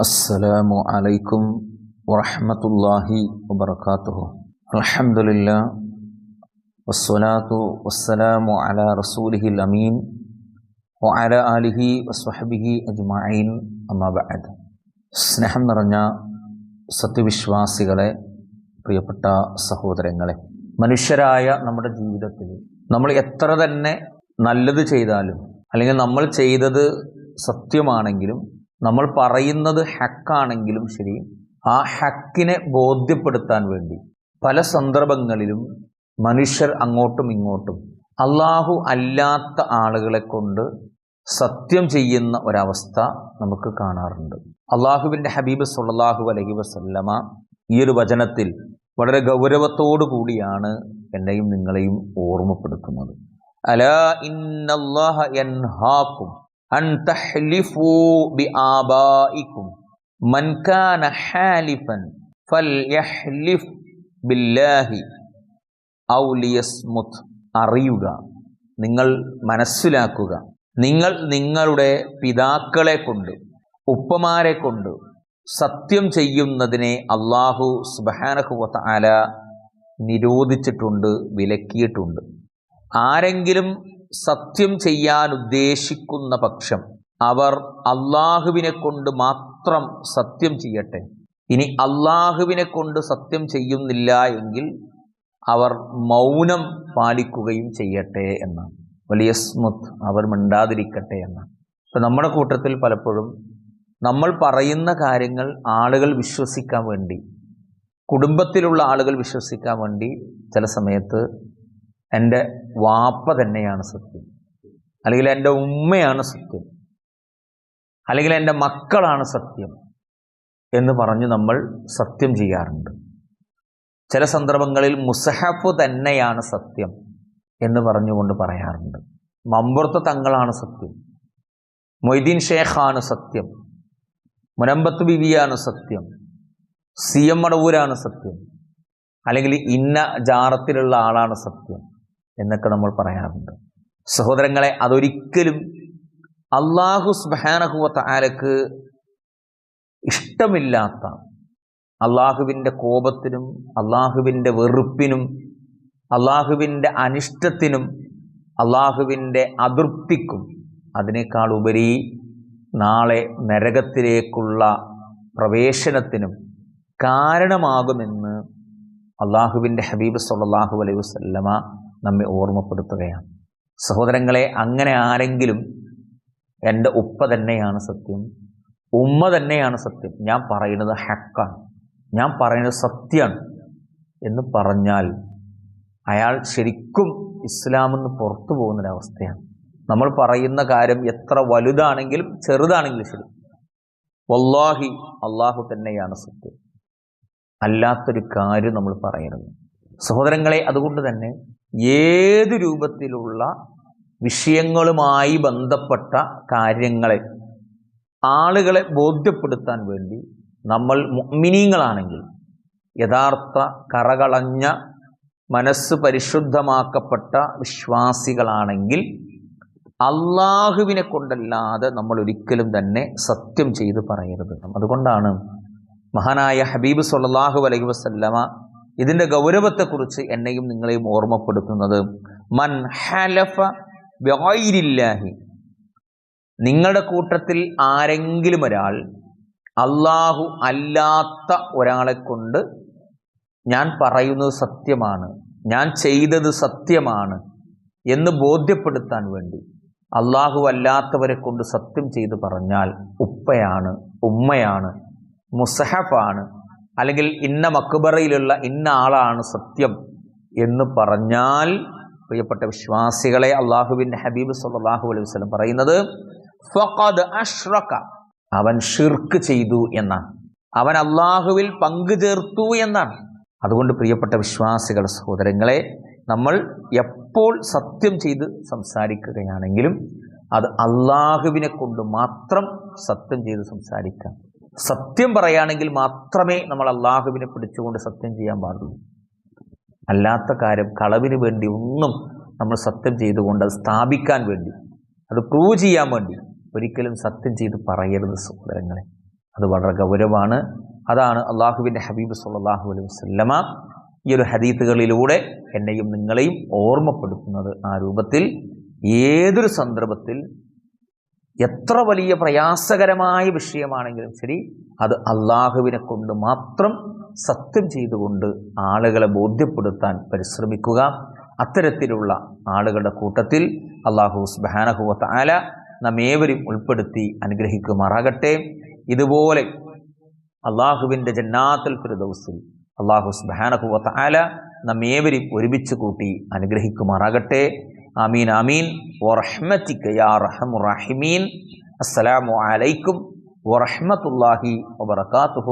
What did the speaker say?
السلام عليكم ورحمة الله وبركاته الحمد لله والصلاة والسلام على رسوله الأمين وعلى آله وصحبه أجمعين أما بعد സ്നേഹം നിറഞ്ഞ സത്യവിശ്വാസികളെ പ്രിയപ്പെട്ട സഹോദരങ്ങളെ മനുഷ്യരായ നമ്മുടെ ജീവിതത്തിൽ നമ്മൾ എത്ര തന്നെ നല്ലത് ചെയ്താലും അല്ലെങ്കിൽ നമ്മൾ ചെയ്തത് സത്യമാണെങ്കിലും നമ്മൾ പറയുന്നത് ഹക്കാണെങ്കിലും ശരി ആ ഹക്കിനെ ബോധ്യപ്പെടുത്താൻ വേണ്ടി പല സന്ദർഭങ്ങളിലും മനുഷ്യർ അങ്ങോട്ടും ഇങ്ങോട്ടും അള്ളാഹു അല്ലാത്ത ആളുകളെ കൊണ്ട് സത്യം ചെയ്യുന്ന ഒരവസ്ഥ നമുക്ക് കാണാറുണ്ട്. അള്ളാഹുവിന്റെ ഹബീബ് സുല്ലാഹു അലഹി വസല്ലമ ഈ ഒരു വചനത്തിൽ വളരെ ഗൗരവത്തോടു കൂടിയാണ് എന്നെയും നിങ്ങളെയും ഓർമ്മപ്പെടുത്തുന്നത്. അലാ ഇന്നല്ലാഹ യൻഹാക്കും ബി ബിആബായിക്കും മൻ കാന ഹാലിഫൻ ഫൽയഹ്ലിഫ് ബില്ലാഹി ഔ ലിയസ്മുത്ത് അറിയുക. നിങ്ങൾ മനസ്സിലാക്കുക. നിങ്ങൾ നിങ്ങളുടെ പിതാക്കളെ കൊണ്ട് ഉപ്പമാരെ കൊണ്ട് സത്യം ചെയ്യുന്നതിനെ അള്ളാഹു സുബാനഹുവത്ത ആല നിരോധിച്ചിട്ടുണ്ട് വിലക്കിയിട്ടുണ്ട്. ആരെങ്കിലും സത്യം ചെയ്യാൻ ഉദ്ദേശിക്കുന്ന പക്ഷം അവർ അള്ളാഹുവിനെ കൊണ്ട് മാത്രം സത്യം ചെയ്യട്ടെ. ഇനി അള്ളാഹുവിനെ കൊണ്ട് സത്യം ചെയ്യുന്നില്ല എങ്കിൽ അവർ മൗനം പാലിക്കുകയും ചെയ്യട്ടെ എന്നാണ്. വലിയ സ്മുത്ത് അവർ മിണ്ടാതിരിക്കട്ടെ എന്നാണ്. ഇപ്പം നമ്മുടെ കൂട്ടത്തിൽ പലപ്പോഴും നമ്മൾ പറയുന്ന കാര്യങ്ങൾ ആളുകൾ വിശ്വസിക്കാൻ വേണ്ടി കുടുംബത്തിലുള്ള ആളുകൾ വിശ്വസിക്കാൻ വേണ്ടി ചില സമയത്ത് എന്റെ വാപ്പ തന്നെയാണ് സത്യം. അല്ലെങ്കിൽ എന്റെ ഉമ്മയാണ് സത്യം. അല്ലെങ്കിൽ എന്റെ മക്കളാണ് സത്യം എന്ന് പറഞ്ഞ് നമ്മൾ സത്യം ചെയ്യാറുണ്ട്. ചില സന്ദർഭങ്ങളിൽ മുസഹഫ് തന്നെയാണ് സത്യം എന്ന് പറഞ്ഞുകൊണ്ട് പറയാറുണ്ട്. മമ്പുറത്ത് തങ്ങളാണ് സത്യം. മൊയ്തീൻ ഷേഖാണ് സത്യം. മുനമ്പത്ത് ബിവിയാണ് സത്യം. സി എം മടവൂരാണ് സത്യം. അല്ലെങ്കിൽ ഇന്ന ജാറത്തിലുള്ള ആളാണ് സത്യം. എന്നൊക്കെ നമ്മൾ പറയാറുണ്ട്. സഹോദരങ്ങളെ അതൊരിക്കലും അള്ളാഹു സുബാനഹുവത്ത ആലക്ക് ഇഷ്ടമില്ലാത്ത അള്ളാഹുവിന്റെ കോപത്തിനും അള്ളാഹുവിന്റെ വെറുപ്പിനും അള്ളാഹുവിന്റെ അനിഷ്ടത്തിനും അള്ളാഹുവിന്റെ അതൃപ്തിക്കും അതിനേക്കാൾ ഉപരി നാളെ നരകത്തിലേക്കുള്ള പ്രവേശനത്തിനും കാരണമാകുമെന്ന് അള്ളാഹുവിന്റെ ഹബീബ് സല്ലാഹു അലൈഹി വസ്ല്ലമ നമ്മെ ഓർമ്മപ്പെടുത്തുകയാണ്. സഹോദരങ്ങളെ അങ്ങനെ ആരെങ്കിലും എന്റെ ഉപ്പ തന്നെയാണ് സത്യം ഉമ്മ തന്നെയാണ് സത്യം. ഞാൻ പറയുന്നത് ഹക്കാണ്. ഞാൻ പറയുന്നത് സത്യമാണ് എന്ന് പറഞ്ഞാൽ അയാൾ ശരിക്കും ഇസ്ലാമെന്ന് പുറത്തു പോകുന്നൊരവസ്ഥയാണ്. നമ്മൾ പറയുന്ന കാര്യം എത്ര വലുതാണെങ്കിലും ചെറുതാണെങ്കിലും ശരി. വല്ലാഹി അള്ളാഹു തന്നെയാണ് സത്യം. അല്ലാത്തൊരു കാര്യം നമ്മൾ പറയരുത്. സഹോദരങ്ങളെ അതുകൊണ്ട് തന്നെ ഏത് രൂപത്തിലുള്ള വിഷയങ്ങളുമായി ബന്ധപ്പെട്ട കാര്യങ്ങളെ ആളുകളെ ബോധ്യപ്പെടുത്താൻ വേണ്ടി നമ്മൾ മിനിങ്ങളാണെങ്കിൽ യഥാർത്ഥ കറകളഞ്ഞ മനസ്സ് പരിശുദ്ധമാക്കപ്പെട്ട വിശ്വാസികളാണെങ്കിൽ അള്ളാഹുവിനെ കൊണ്ടല്ലാതെ നമ്മൾ ഒരിക്കലും തന്നെ സത്യം ചെയ്ത് പറയരുത്. അതുകൊണ്ടാണ് മഹാനായ ഹബീബ് സല്ലാഹു അലൈഹി വസല്ലമ ഇതിന്റെ ഗൗരവത്തെക്കുറിച്ച് എന്നെയും നിങ്ങളെയും ഓർമ്മപ്പെടുത്തുന്നത്. മൻ ഹലഫ ബൈരില്ലാഹി നിങ്ങളുടെ കൂട്ടത്തിൽ ആരെങ്കിലും ഒരാൾ അള്ളാഹു അല്ലാത്ത ഒരാളെ കൊണ്ട് ഞാൻ പറയുന്നത് സത്യമാണ് ഞാൻ ചെയ്തത് സത്യമാണ് എന്ന് ബോധ്യപ്പെടുത്താൻ വേണ്ടി അള്ളാഹു അല്ലാത്തവരെ കൊണ്ട് സത്യം ചെയ്ത് പറഞ്ഞാൽ ഉപ്പയാണ് ഉമ്മയാണ് മുസഹഫാണ് അല്ലെങ്കിൽ ഇന്ന മക്ബറയിലുള്ള ഇന്ന ആളാണ് സത്യം എന്ന് പറഞ്ഞാൽ പ്രിയപ്പെട്ട വിശ്വാസികളെ അള്ളാഹുവിന്റെ ഹബീബ് സല്ലാഹു അലൈഹി വസ്ലം പറയുന്നത് ഫഖദ് അഷ്റക. അവൻ ഷിർക്ക് ചെയ്തു എന്നാണ്. അവൻ അള്ളാഹുവിൽ പങ്കു ചേർത്തു എന്നാണ്. അതുകൊണ്ട് പ്രിയപ്പെട്ട വിശ്വാസികൾ സഹോദരങ്ങളെ നമ്മൾ എപ്പോൾ സത്യം ചെയ്ത് സംസാരിക്കുകയാണെങ്കിലും അത് അള്ളാഹുവിനെ കൊണ്ട് മാത്രം സത്യം ചെയ്ത് സംസാരിക്കാം. സത്യം പറയുകയാണെങ്കിൽ മാത്രമേ നമ്മൾ അള്ളാഹുവിനെ പിടിച്ചുകൊണ്ട് സത്യം ചെയ്യാൻ പാടുള്ളൂ. അല്ലാത്ത കാര്യം കളവിന് വേണ്ടി ഒന്നും നമ്മൾ സത്യം ചെയ്തുകൊണ്ട് അത് സ്ഥാപിക്കാൻ വേണ്ടി അത് പ്രൂവ് ചെയ്യാൻ വേണ്ടി ഒരിക്കലും സത്യം ചെയ്ത് പറയരുത് സഹോദരങ്ങളെ. അത് വളരെ ഗൗരവമാണ്. അതാണ് അള്ളാഹുവിന്റെ ഹബീബ് സല്ലാഹു അലൈഹി വസ്ലമ ഈ ഒരു ഹദീത്തുകളിലൂടെ എന്നെയും നിങ്ങളെയും ഓർമ്മപ്പെടുത്തുന്നത് ആ രൂപത്തിൽ. ഏതൊരു സന്ദർഭത്തിൽ എത്ര വലിയ പ്രയാസകരമായ വിഷയമാണെങ്കിലും ശരി അത് അള്ളാഹുവിനെ കൊണ്ട് മാത്രം സത്യം ചെയ്തുകൊണ്ട് ആളുകളെ ബോധ്യപ്പെടുത്താൻ പരിശ്രമിക്കുക. അത്തരത്തിലുള്ള ആളുകളുടെ കൂട്ടത്തിൽ അള്ളാഹു സുബാനഹുവത്ത് ആല നമ്മേവരും ഉൾപ്പെടുത്തി അനുഗ്രഹിക്കുമാറാകട്ടെ. ഇതുപോലെ അള്ളാഹുവിന്റെ ജന്നാത്തുൽ ഫിർദൗസിൽ അള്ളാഹു സുബാനഹുവത്ത് ആല നമ്മേവരും ഒരുമിച്ച് കൂട്ടി അനുഗ്രഹിക്കുമാറാകട്ടെ. آمين آمين. ورحمتك يا رحم الراحمين. السلام عليكم ورحمة الله وبركاته.